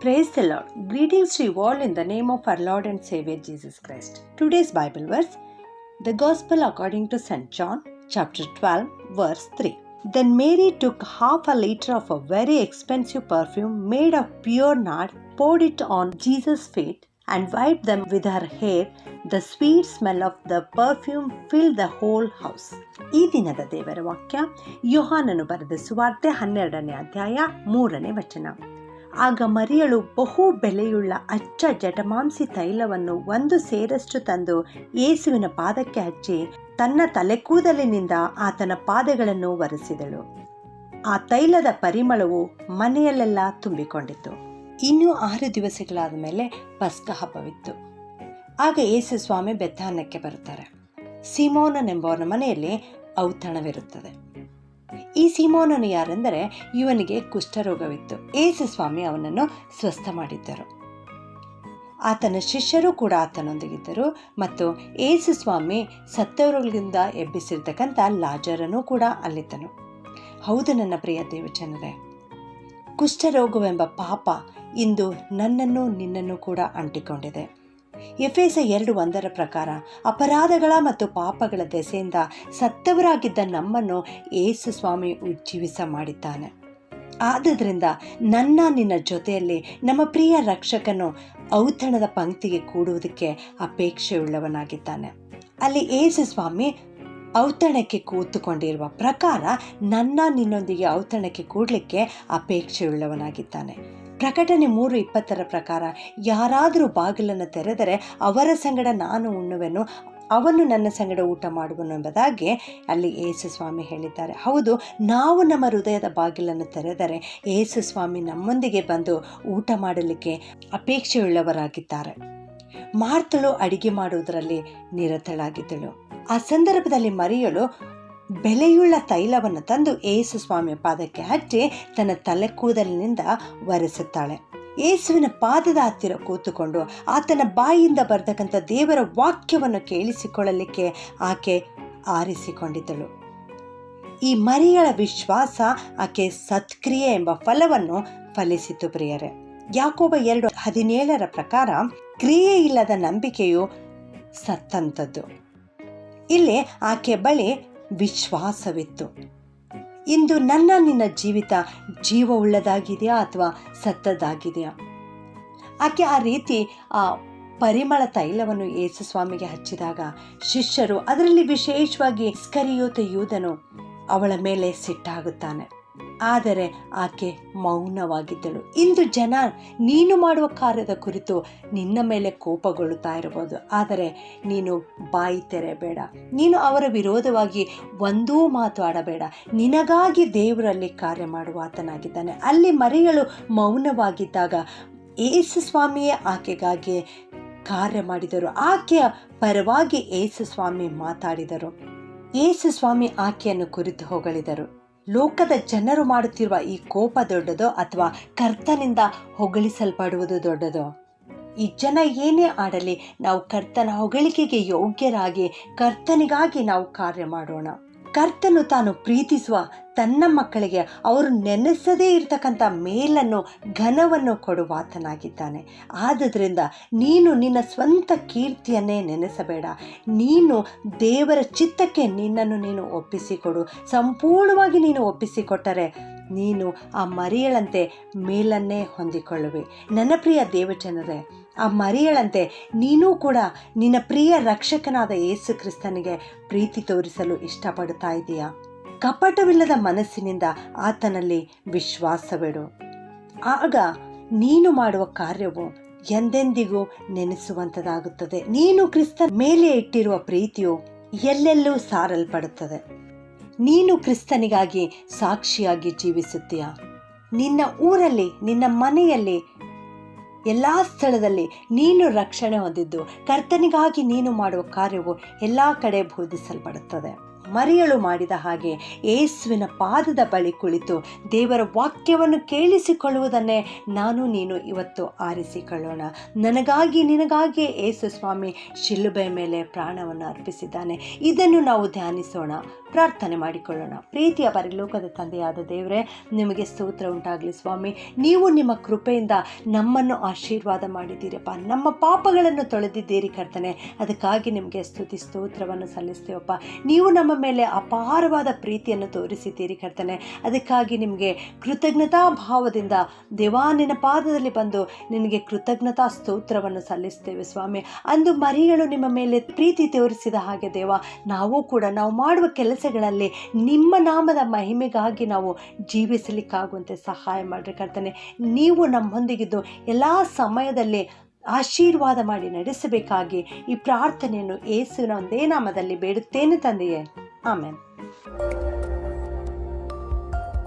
Praise the Lord. Greetings to you all in the name of our Lord and Savior Jesus Christ. Today's Bible verse, the Gospel according to St. John, chapter 12, verse 3. Then Mary took half a liter of a very expensive perfume made of pure nard, poured it on Jesus' feet, and wiped them with her hair. The sweet smell of the perfume filled the whole house. ಈ ದಿನದ ದೇವರ ವಾಕ್ಯ ಯೋಹಾನನು ಬರೆದ ಸುವಾರ್ತೆ ಹನ್ನೆರಡನೇ ಅಧ್ಯಾಯ ಮೂರನೇ ವಚನ ಆಗ ಮರಿಯಳು ಬಹು ಬೆಲೆಯುಳ್ಳ ಅಚ್ಚ ಜಟಮಾಂಸಿ ತೈಲವನ್ನು ಒಂದು ಸೇರಷ್ಟು ತಂದು ಯೇಸುವಿನ ಪಾದಕ್ಕೆ ಹಚ್ಚಿ ತನ್ನ ತಲೆಕೂದಲಿನಿಂದ ಆತನ ಪಾದಗಳನ್ನು ಒರೆಸಿದಳು. ಆ ತೈಲದ ಪರಿಮಳವು ಮನೆಯಲ್ಲೆಲ್ಲ ತುಂಬಿಕೊಂಡಿತ್ತು. ಇನ್ನೂ ಆರು ದಿವಸಗಳಾದ ಮೇಲೆ ಪಸ್ಕ ಹಬ್ಬವಿತ್ತು. ಆಗ ಯೇಸು ಸ್ವಾಮಿ ಬೆತ್ತಾನಕ್ಕೆ ಬರುತ್ತಾರೆ. ಸಿಮೋನನೆಂಬವನ ಮನೆಯಲ್ಲಿ ಔತಣವಿರುತ್ತದೆ. ಈ ಸೀಮೋನನು ಯಾರೆಂದರೆ ಇವನಿಗೆ ಕುಷ್ಠರೋಗವಿತ್ತು. ಏಸು ಸ್ವಾಮಿ ಅವನನ್ನು ಸ್ವಸ್ಥ ಮಾಡಿದ್ದರು. ಆತನ ಶಿಷ್ಯರು ಕೂಡ ಆತನೊಂದಿಗಿದ್ದರು ಮತ್ತು ಏಸು ಸ್ವಾಮಿ ಸತ್ತವರುಗಳಿಂದ ಎಬ್ಬಿಸಿರ್ತಕ್ಕಂಥ ಲಾಜರನೂ ಕೂಡ ಅಲ್ಲಿದ್ದನು. ಹೌದು ನನ್ನ ಪ್ರಿಯ ದೇವಚನರೇ ಕುಷ್ಠರೋಗವೆಂಬ ಪಾಪ ಇಂದು ನನ್ನನ್ನು ನಿನ್ನನ್ನು ಕೂಡ ಅಂಟಿಕೊಂಡಿದೆ. ಎಫೆಸ ಎರಡು ಒಂದರ ಪ್ರಕಾರ ಅಪರಾಧಗಳ ಮತ್ತು ಪಾಪಗಳ ದೆಸೆಯಿಂದ ಸತ್ತವರಾಗಿದ್ದ ನಮ್ಮನ್ನು ಏಸು ಸ್ವಾಮಿ ಉಜ್ಜೀವಿಸ ಮಾಡಿದ್ದಾನೆ. ಆದ್ದರಿಂದ ನನ್ನ ನಿನ್ನ ಜೊತೆಯಲ್ಲಿ ನಮ್ಮ ಪ್ರಿಯ ರಕ್ಷಕನು ಔತಣದ ಪಂಕ್ತಿಗೆ ಕೂಡುವುದಕ್ಕೆ ಅಪೇಕ್ಷೆಯುಳ್ಳವನಾಗಿದ್ದಾನೆ. ಅಲ್ಲಿ ಏಸು ಸ್ವಾಮಿ ಔತಣಕ್ಕೆ ಕೂತುಕೊಂಡಿರುವ ಪ್ರಕಾರ ನನ್ನ ನಿನ್ನೊಂದಿಗೆ ಔತಣಕ್ಕೆ ಕೂಡಲಿಕ್ಕೆ ಅಪೇಕ್ಷೆಯುಳ್ಳವನಾಗಿದ್ದಾನೆ. ಪ್ರಕಟಣೆ ಮೂರು ಇಪ್ಪತ್ತರ ಪ್ರಕಾರ ಯಾರಾದರೂ ಬಾಗಿಲನ್ನು ತೆರೆದರೆ ಅವರ ಸಂಗಡ ನಾನು ಉಣ್ಣುವೆನು, ಅವನು ನನ್ನ ಸಂಗಡ ಊಟ ಮಾಡುವನು ಎಂಬುದಾಗಿ ಅಲ್ಲಿ ಏಸು ಸ್ವಾಮಿ ಹೇಳಿದ್ದಾರೆ. ಹೌದು, ನಾವು ನಮ್ಮ ಹೃದಯದ ಬಾಗಿಲನ್ನು ತೆರೆದರೆ ಏಸು ಸ್ವಾಮಿ ನಮ್ಮೊಂದಿಗೆ ಬಂದು ಊಟ ಮಾಡಲಿಕ್ಕೆ ಅಪೇಕ್ಷೆಯುಳ್ಳವರಾಗಿದ್ದಾರೆ. ಮಾರ್ತಳು ಅಡಿಗೆ ಮಾಡುವುದರಲ್ಲಿ ನಿರತಳಾಗಿದ್ದಳು. ಆ ಸಂದರ್ಭದಲ್ಲಿ ಮರಿಯಳು ಬೆಲೆಯುಳ್ಳ ತೈಲವನ್ನು ತಂದು ಏಸು ಸ್ವಾಮಿಯ ಪಾದಕ್ಕೆ ಹಚ್ಚಿ ತನ್ನ ತಲೆ ಕೂದಲಿನಿಂದ ಒರೆಸುತ್ತಾಳೆ. ಯೇಸುವಿನ ಪಾದದ ಹತ್ತಿರ ಕೂತುಕೊಂಡು ಆತನ ಬಾಯಿಯಿಂದ ಬರ್ತಕ್ಕಂಥ ದೇವರ ವಾಕ್ಯವನ್ನು ಕೇಳಿಸಿಕೊಳ್ಳಲಿಕ್ಕೆ ಆಕೆ ಆರಿಸಿಕೊಂಡಿದ್ದಳು. ಈ ಮರಿಯಳ ವಿಶ್ವಾಸ ಆಕೆ ಸತ್ಕ್ರಿಯೆ ಎಂಬ ಫಲವನ್ನು ಫಲಿಸಿತು ಪ್ರಿಯರೇ. ಯಾಕೋಬ ಎರಡು ಹದಿನೇಳರ ಪ್ರಕಾರ ಕ್ರಿಯೆ ಇಲ್ಲದ ನಂಬಿಕೆಯು ಸತ್ತಂಥದ್ದು ಇಲ್ಲಿ ಆಕೆ ಬಳಿ ವಿಶ್ವಾಸವಿತ್ತು. ಇಂದು ನನ್ನ ನಿನ್ನ ಜೀವಿತ ಜೀವವುಳ್ಳದಾಗಿದೆಯಾ ಅಥವಾ ಸತ್ತದಾಗಿದೆಯಾ ಆಕೆ ಆ ರೀತಿ ಆ ಪರಿಮಳ ತೈಲವನ್ನು ಯೇಸು ಸ್ವಾಮಿಗೆ ಹಚ್ಚಿದಾಗ ಶಿಷ್ಯರು ಅದರಲ್ಲಿ ವಿಶೇಷವಾಗಿ ಸ್ಕರಿಯೋತ ಯೂದನು ಅವಳ ಮೇಲೆ ಸಿಟ್ಟಾಗುತ್ತಾನೆ. ಆದರೆ ಆಕೆ ಮೌನವಾಗಿದ್ದಳು. ಇಂದು ಜನ ನೀನು ಮಾಡುವ ಕಾರ್ಯದ ಕುರಿತು ನಿನ್ನ ಮೇಲೆ ಕೋಪಗೊಳ್ಳುತ್ತಾ ಇರಬಹುದು. ಆದರೆ ನೀನು ಬಾಯಿ ತೆರೆಬೇಡ ನೀನು ಅವರ ವಿರೋಧವಾಗಿ ಒಂದೂ ಮಾತು ಆಡಬೇಡ. ನಿನಗಾಗಿ ದೇವರಲ್ಲಿ ಕಾರ್ಯ ಮಾಡುವ ಆತನಾಗಿದ್ದಾನೆ. ಅಲ್ಲಿ ಮರಿಗಳು ಮೌನವಾಗಿದ್ದಾಗ ಏಸು ಸ್ವಾಮಿಯೇ ಆಕೆಗಾಗಿ ಕಾರ್ಯ ಮಾಡಿದರು. ಆಕೆಯ ಪರವಾಗಿ ಏಸು ಸ್ವಾಮಿ ಮಾತಾಡಿದರು. ಏಸು ಸ್ವಾಮಿ ಆಕೆಯನ್ನು ಕುರಿತು ಹೊಗಳಿದರು. ಲೋಕದ ಜನರು ಮಾಡುತ್ತಿರುವ ಈ ಕೋಪ ದೊಡ್ಡದೋ ಅಥವಾ ಕರ್ತನಿಂದ ಹೊಗಳಿಸಲ್ಪಡುವುದು ದೊಡ್ಡದೋ? ಈ ಜನ ಏನೇ ಆಡಲಿ, ನಾವು ಕರ್ತನ ಹೊಗಳಿಕೆಗೆ ಯೋಗ್ಯರಾಗಿ ಕರ್ತನಿಗಾಗಿ ನಾವು ಕಾರ್ಯ ಮಾಡೋಣ. ಕರ್ತನು ತಾನು ಪ್ರೀತಿಸುವ ತನ್ನ ಮಕ್ಕಳಿಗೆ ಅವರು ನೆನೆಸದೇ ಇರತಕ್ಕಂಥ ಮೇಲನ್ನು, ಘನವನ್ನು ಕೊಡುವಾತನಾಗಿದ್ದಾನೆ. ಆದ್ದರಿಂದ ನೀನು ನಿನ್ನ ಸ್ವಂತ ಕೀರ್ತಿಯನ್ನೇ ನೆನೆಸಬೇಡ. ನೀನು ದೇವರ ಚಿತ್ತಕ್ಕೆ ನಿನ್ನನ್ನು ನೀನು ಒಪ್ಪಿಸಿಕೊಡು. ಸಂಪೂರ್ಣವಾಗಿ ನೀನು ಒಪ್ಪಿಸಿಕೊಟ್ಟರೆ ನೀನು ಆ ಮರಿಯಳಂತೆ ಮೇಲನ್ನೇ ಹೊಂದಿಕೊಳ್ಳುವೆ. ನನ್ನ ಪ್ರಿಯ ದೇವಜನರೇ ಆ ಮರಿಯಳಂತೆ ನೀನೂ ಕೂಡ ನಿನ್ನ ಪ್ರಿಯ ರಕ್ಷಕನಾದ ಯೇಸು ಕ್ರಿಸ್ತನಿಗೆ ಪ್ರೀತಿ ತೋರಿಸಲು ಇಷ್ಟಪಡುತ್ತಾ ಇದೆಯಾ? ಕಪಟವಿಲ್ಲದ ಮನಸ್ಸಿನಿಂದ ಆತನಲ್ಲಿ ವಿಶ್ವಾಸವಿಡು. ಆಗ ನೀನು ಮಾಡುವ ಕಾರ್ಯವು ಎಂದೆಂದಿಗೂ ನೆನೆಸುವಂಥದ್ದಾಗುತ್ತದೆ ನೀನು ಕ್ರಿಸ್ತನ ಮೇಲೆ ಇಟ್ಟಿರುವ ಪ್ರೀತಿಯು ಎಲ್ಲೆಲ್ಲೂ ಸಾರಲ್ಪಡುತ್ತದೆ. ನೀನು ಕ್ರಿಸ್ತನಿಗಾಗಿ ಸಾಕ್ಷಿಯಾಗಿ ಜೀವಿಸುತ್ತೀಯ? ನಿನ್ನ ಊರಲ್ಲಿ, ನಿನ್ನ ಮನೆಯಲ್ಲಿ ಎಲ್ಲ ಸ್ಥಳದಲ್ಲಿ ನೀನು ರಕ್ಷಣೆ ಹೊಂದಿದ್ದು ಕರ್ತನಿಗಾಗಿ ನೀನು ಮಾಡುವ ಕಾರ್ಯವು ಎಲ್ಲ ಕಡೆ ಬೋಧಿಸಲ್ಪಡುತ್ತದೆ ಮರಿಯಳು ಮಾಡಿದ ಹಾಗೆ ಏಸುವಿನ ಪಾದದ ಬಳಿ ಕುಳಿತು ದೇವರ ವಾಕ್ಯವನ್ನು ಕೇಳಿಸಿಕೊಳ್ಳುವುದನ್ನೇ ನಾನು ನೀನು ಇವತ್ತು ಆರಿಸಿಕೊಳ್ಳೋಣ. ನನಗಾಗಿ ನಿನಗಾಗಿ ಏಸು ಸ್ವಾಮಿ ಶಿಲುಬೆ ಮೇಲೆ ಪ್ರಾಣವನ್ನು ಅರ್ಪಿಸಿದ್ದಾನೆ. ಇದನ್ನು ನಾವು ಧ್ಯಾನಿಸೋಣ, ಪ್ರಾರ್ಥನೆ ಮಾಡಿಕೊಳ್ಳೋಣ. ಪ್ರೀತಿಯ ಪರಿಲೋಕದ ತಂದೆಯಾದ ದೇವರೇ, ನಿಮಗೆ ಸ್ತೋತ್ರ ಉಂಟಾಗಲಿ ಸ್ವಾಮಿ. ನೀವು ನಿಮ್ಮ ಕೃಪೆಯಿಂದ ನಮ್ಮನ್ನು ಆಶೀರ್ವಾದ ಮಾಡಿದ್ದೀರಪ್ಪ. ನಮ್ಮ ಪಾಪಗಳನ್ನು ತೊಳೆದಿದ್ದೀರಿ ಕರ್ತನೆ. ಅದಕ್ಕಾಗಿ ನಿಮಗೆ ಸ್ತುತಿ ಸ್ತೋತ್ರವನ್ನು ಸಲ್ಲಿಸ್ತೇವಪ್ಪ. ನೀವು ನಮ್ಮ ಮೇಲೆ ಅಪಾರವಾದ ಪ್ರೀತಿಯನ್ನು ತೋರಿಸಿದ್ದೀರಿ ಕರ್ತನೆ. ಅದಕ್ಕಾಗಿ ನಿಮಗೆ ಕೃತಜ್ಞತಾ ಭಾವದಿಂದ ದೇವಾನಿನ ಪಾದದಲ್ಲಿ ಬಂದು ನಿನಗೆ ಕೃತಜ್ಞತಾ ಸ್ತೋತ್ರವನ್ನು ಸಲ್ಲಿಸ್ತೇವೆ ಸ್ವಾಮಿ. ಅಂದು ಮರಿಗಳು ನಿಮ್ಮ ಮೇಲೆ ಪ್ರೀತಿ ತೋರಿಸಿದ ಹಾಗೆ ದೇವ, ನಾವು ಕೂಡ ನಾವು ಮಾಡುವ ಕೆಲಸಗಳಲ್ಲಿ ನಿಮ್ಮ ನಾಮದ ಮಹಿಮೆಗಾಗಿ ನಾವು ಜೀವಿಸಲಿಕ್ಕಾಗುವಂತೆ ಸಹಾಯ ಮಾಡಿರಿ ಕರ್ತನೆ. ನೀವು ನಮ್ಮೊಂದಿಗಿದ್ದು ಎಲ್ಲ ಸಮಯದಲ್ಲಿ ಆಶೀರ್ವಾದ ಮಾಡಿ ನಡೆಸಬೇಕಾಗಿ ಈ ಪ್ರಾರ್ಥನೆಯನ್ನು ಏಸುವಿನ ಒಂದೇ ನಾಮದಲ್ಲಿ ಬೇಡುತ್ತೇನೆ ತಂದೆಯೇ. Amen.